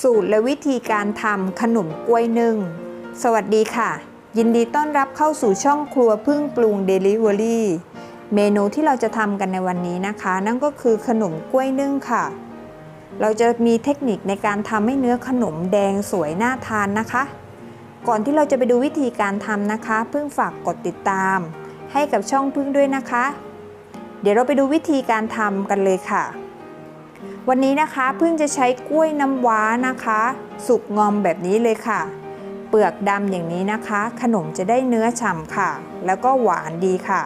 สูตรและวิธีการทำขนมกล้วยนึ่ง สวัสดีค่ะ ยินดีต้อนรับเข้าสู่ช่องครัวพึ่งปรุง Delivery เมนูที่เราจะทำกันในวันนี้นะคะ นั่นก็คือขนมกล้วยนึ่งค่ะ เราจะมีเทคนิคในการทำให้เนื้อขนมแดงสวยน่าทานนะคะ ก่อนที่เราจะไปดูวิธีการทำนะคะ พึ่งฝากกดติดตาม ให้กับช่องพึ่งด้วยนะคะ เดี๋ยวเราไปดูวิธีการทำกันเลยค่ะ วันนี้นะคะพึ่งจะใช้กล้วยน้ำว้านะคะ สุกงอมแบบนี้เลยค่ะ เปลือกดำอย่างนี้นะคะ ขนมจะได้เนื้อฉ่ำค่ะ แล้วก็หวานดีค่ะ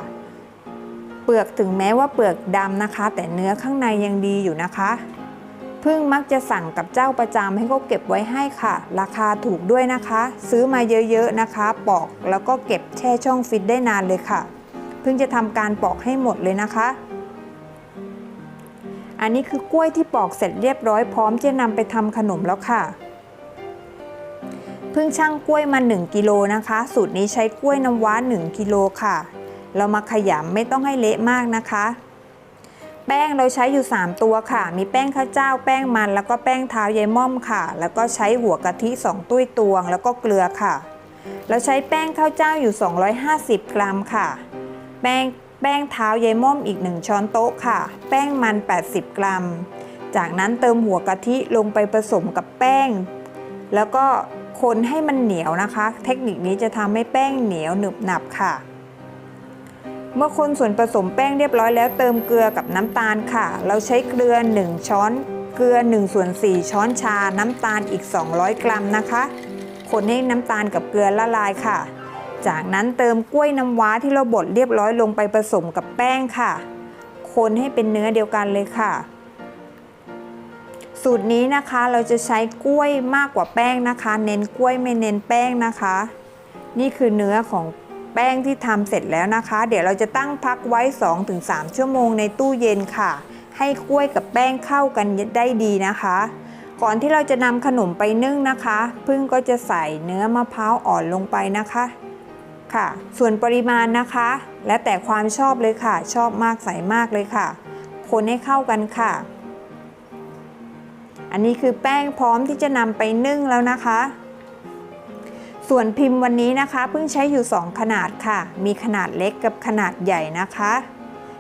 เปลือกถึงแม้ว่าเปลือกดำนะคะ แต่เนื้อข้างในยังดีอยู่นะคะพึ่งมักจะสั่งกับเจ้าประจำให้เขาเก็บไว้ให้ค่ะ ราคาถูกด้วยนะคะ ซื้อมาเยอะๆนะคะ ปอกแล้วก็เก็บแช่ช่องฟิตได้นานเลยค่ะ พึ่งจะทำการปอกให้หมดเลยนะคะ อันนี้คือกล้วยที่ปอกเสร็จเรียบร้อยพร้อมจะนำไปทำขนมแล้วค่ะเพิ่งช่างกล้วยมา 1กิโลนะคะ สูตรนี้ใช้กล้วยน้ำว้า 1กิโลค่ะ เรามาขยำไม่ต้องให้เละมากนะคะ แป้งเราใช้อยู่ 3 ตัวค่ะ มีแป้งข้าวเจ้า แป้งมัน แล้วก็แป้งเท้ายายม่อมค่ะ แล้วก็ใช้หัวกะทิ 2 ตุ้ยตวง แล้วก็เกลือค่ะ เราใช้แป้งข้าวเจ้าอยู่ 250 กรัมค่ะ แป้ง แป้งเท้ายายม่อมอีก 1 ช้อนโต๊ะค่ะ แป้งมัน 80 กรัม จากนั้นเติมหัวกะทิลงไปผสมกับแป้ง แล้วก็คนให้มันเหนียวนะคะ เทคนิคนี้จะทำให้แป้งเหนียวหนึบหนับค่ะ เมื่อคนส่วนผสมแป้งเรียบร้อยแล้วเติมเกลือกับน้ำตาลค่ะ เราใช้เกลือ 1 ช้อนเกลือ1ส่วน4ช้อนชา น้ำตาลอีก 200 กรัมนะคะ คนให้น้ำตาลกับเกลือละลายค่ะ จากนั้นเติมกล้วยน้ำว้าที่เราบดเรียบร้อยลงไปผสมกับแป้งค่ะ คนให้เป็นเนื้อเดียวกันเลยค่ะ สูตรนี้นะคะเราจะใช้กล้วยมากกว่าแป้งนะคะ เน้นกล้วยไม่เน้นแป้งนะคะ นี่คือเนื้อของแป้งที่ทำเสร็จแล้วนะคะ เดี๋ยวเราจะตั้งพักไว้ 2-3 ชั่วโมงในตู้เย็นค่ะ ให้กล้วยกับแป้งเข้ากันได้ดีนะคะ ก่อนที่เราจะนำขนมไปนึ่งนะคะ พึ่งก็จะใส่เนื้อมะพร้าวอ่อนลงไปนะคะ ค่ะ ส่วนปริมาณนะคะ และแต่ความชอบเลยค่ะ ชอบมากใส่มากเลยค่ะ คนให้เข้ากันค่ะ อันนี้คือแป้งพร้อมที่จะนำไปนึ่งแล้วนะคะ ส่วนพิมพ์วันนี้นะคะเพิ่งใช้อยู่ 2 ขนาดค่ะ มีขนาดเล็กกับขนาดใหญ่นะคะ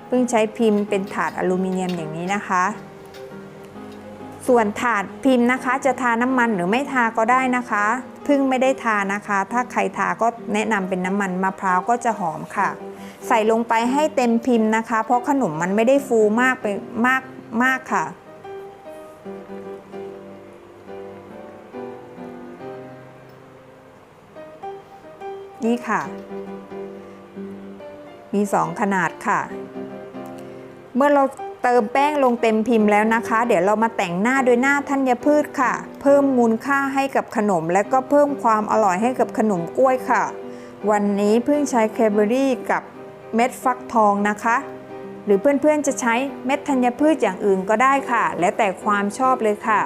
เพิ่งใช้พิมพ์เป็นถาดอลูมิเนียมอย่างนี้นะคะส่วนถาดพิมพ์นะคะ จะทาน้ำมันหรือไม่ทาก็ได้นะคะ พิ่งไม่ได้ทานะคะ ถ้าใครทาก็แนะนำเป็นน้ำมันมะพร้าวก็จะหอมค่ะ ใส่ลงไปให้เต็มพิมพ์นะคะ เพราะขนมมันไม่ได้ฟูมากไปมากมากค่ะนี่ค่ะ มี 2 ขนาดค่ะ เมื่อเราเติมแป้งลงเต็มพิมพ์แล้วนะคะ เดี๋ยวเรามาแต่งหน้าด้วยหน้าธัญพืชค่ะ เพิ่มมูลค่าให้กับขนม และก็เพิ่มความอร่อยให้กับขนมกล้วยค่ะ วันนี้เพิ่งใช้แครเบอรี่กับเม็ดฟักทองนะคะ หรือเพื่อนๆจะใช้เม็ดธัญพืชอย่างอื่นก็ได้ค่ะ แล้วแต่ความชอบเลยค่ะ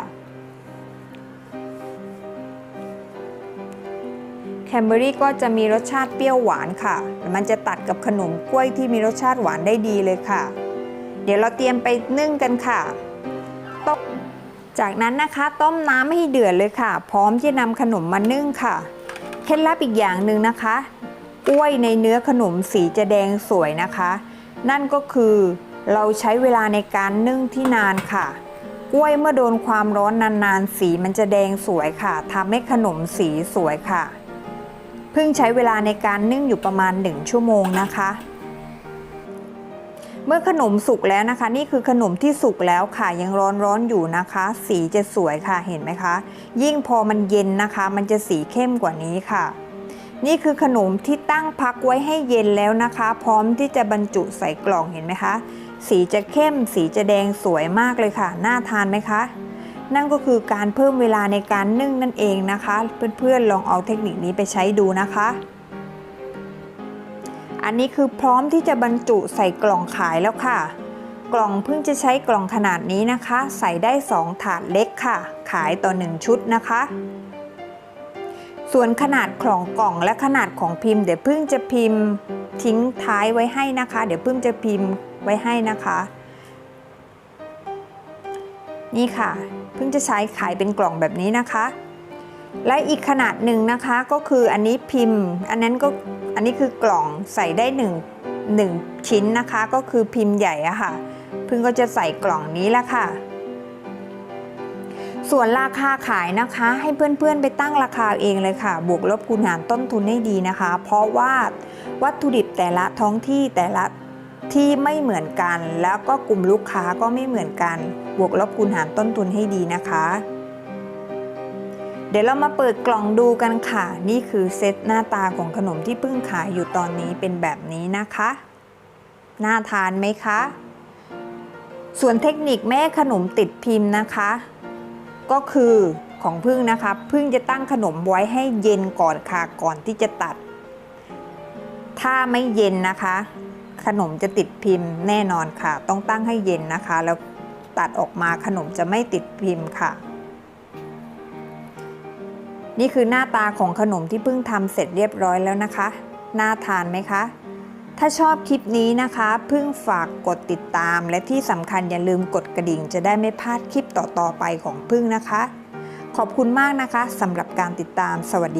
แคนเบอรี่ก็จะมีรสชาติเปรี้ยวหวานค่ะ มันจะตัดกับขนมกล้วยที่มีรสชาติหวานได้ดีเลยค่ะ เดี๋ยวเราเตรียมไปนึ่งกันค่ะต้ม จากนั้นนะคะต้มน้ำให้เดือดเลยค่ะ พร้อมที่จะนำขนมมานึ่งค่ะเคล็ดลับอีกอย่างหนึ่งนะคะกล้วยในเนื้อขนมสีจะแดงสวยนะคะ นั่นก็คือเราใช้เวลาในการนึ่งที่นานค่ะ กล้วยเมื่อโดนความร้อนนานๆ สีมันจะแดงสวยค่ะทำให้ขนมสีสวยค่ะ เพิ่งใช้เวลาในการนึ่งอยู่ประมาณ 1 ชั่วโมงนะคะ เมื่อขนมสุกแล้วนะคะ นี่คือขนมที่สุกแล้วค่ะยังร้อนร้อนๆอยู่นะคะ สีจะสวยค่ะเห็นไหมคะ ยิ่งพอมันเย็นนะคะ มันจะสีเข้มกว่านี้ค่ะ นี่คือขนมที่ตั้งพักไว้ให้เย็นแล้วนะคะ พร้อมที่จะบรรจุใส่กล่องเห็นไหมคะ สีจะเข้ม สีจะแดงสวยมากเลยค่ะน่าทานไหมคะนั่นก็คือการเพิ่มเวลาในการนึ่งนั่นเองนะคะ เพื่อนๆลองเอาเทคนิคนี้ไปใช้ดูนะคะ อันนี้คือพร้อมที่จะบรรจุใส่กล่องขายแล้วค่ะ กล่องเพิ่งจะใช้กล่องขนาดนี้นะคะ ใส่ได้ 2 ถาดเล็กค่ะ ขายต่อ 1 ชุดนะคะ ส่วนขนาดของกล่องและขนาดของพิมพ์เดี๋ยวเพิ่งจะพิมพ์ทิ้งท้ายไว้ให้นะคะ เดี๋ยวเพิ่งจะพิมพ์ไว้ให้นะคะ นี่ค่ะ เพิ่งจะใช้ขายเป็นกล่องแบบนี้นะคะ และอีกขนาดหนึ่งนะคะก็คืออันนี้พิมพ์ อันนั้นก็อันนี้คือกล่องใส่ได้หนึ่งหนึ่งชิ้นนะคะก็คือพิมพ์ใหญ่อะค่ะพิ่งก็จะใส่กล่องนี้แหละค่ะ ส่วนราคาขายนะคะ ให้เพื่อนๆไปตั้งราคาเองเลยค่ะ บวกลบคูณหารต้นทุนให้ดีนะคะ เพราะว่าวัตถุดิบแต่ละท้องที่แต่ละที่ไม่เหมือนกัน แล้วก็กลุ่มลูกค้าก็ไม่เหมือนกัน บวกลบคูณหารต้นทุนให้ดีนะคะ ดี๋ยวเรามาเปิดกล่องดูกันค่ะ นี่คือเซตหน้าตาของขนมที่เพิ่งขายอยู่ตอนนี้เป็นแบบนี้นะคะ น่าทานไหมคะ ส่วนเทคนิคแม่ขนมติดพิมพ์นะคะ ก็คือของพึ่งนะคะพึ่งจะตั้งขนมไว้ให้เย็นก่อนค่ะก่อนที่จะตัด ถ้าไม่เย็นนะคะ ขนมจะติดพิมพ์แน่นอนค่ะ ต้องตั้งให้เย็นนะคะ แล้วตัดออกมาขนมจะไม่ติดพิมพ์ค่ะ นี่คือหน้าตาของขนมที่เพิ่งทำเสร็จเรียบร้อยแล้วนะคะ น่าทานไหมคะ ถ้าชอบคลิปนี้นะคะ เพิ่งฝากกดติดตาม และที่สำคัญอย่าลืมกดกระดิ่ง จะได้ไม่พลาดคลิปต่อๆไปของพึ่งนะคะ ขอบคุณมากนะคะสำหรับการติดตาม สวัสดี